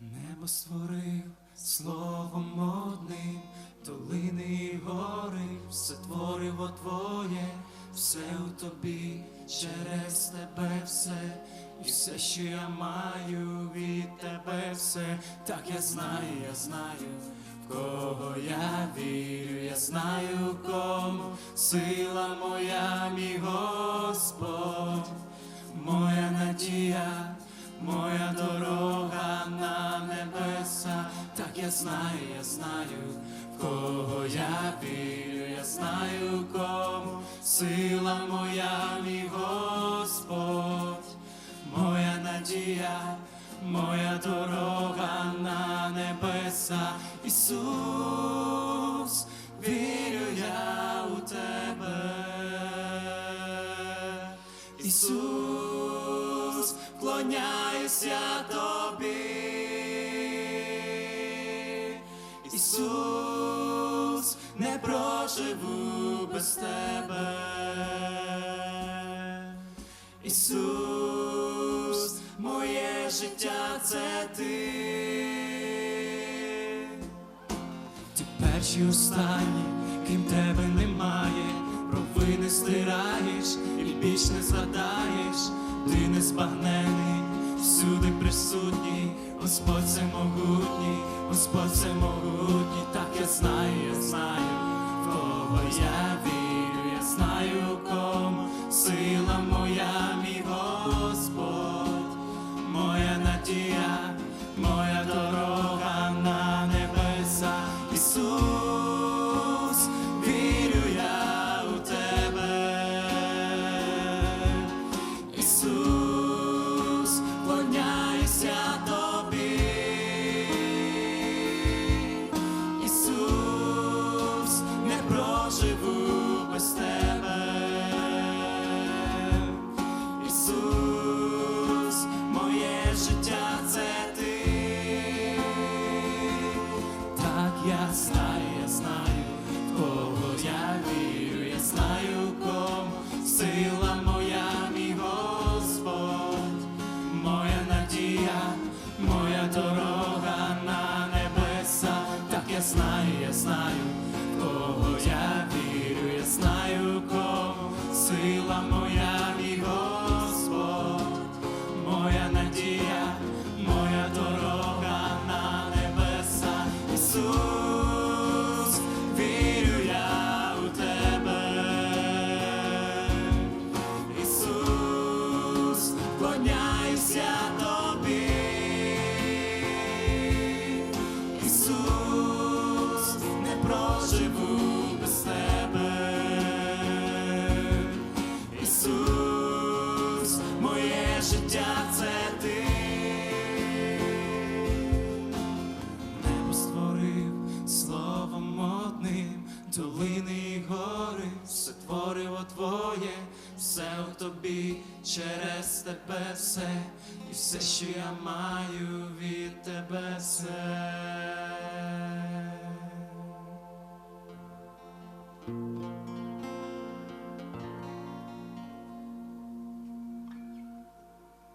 Небо створив словом одним, долини і гори, все твориво твоє, все у тобі, через тебе все, і все, що я маю від тебе все, так я знаю, я знаю, кого я вірю, я знаю кому, сила моя, мій Господь, кого я вірю, я знаю кому, сила моя, мій Господь, моя надія, моя дорога на небеса, Ісус, вірю я у тебе. Ісус, вклоняюся тобі. Ісус, проживу без тебе. Ісус, моє життя це ти. Ті перші останні, крім тебе немає, провини стираєш і більш не згадаєш, ти не збагнений, всюди присутній, Господь це могутній, Господь це могутній, так я знаю, я знаю, кого я вірю, я знаю кому, сила моя, знаю, я знаю, в кого я вірю, долини і гори, все твориво твоє, все в тобі, через тебе все, і все, що я маю від тебе все.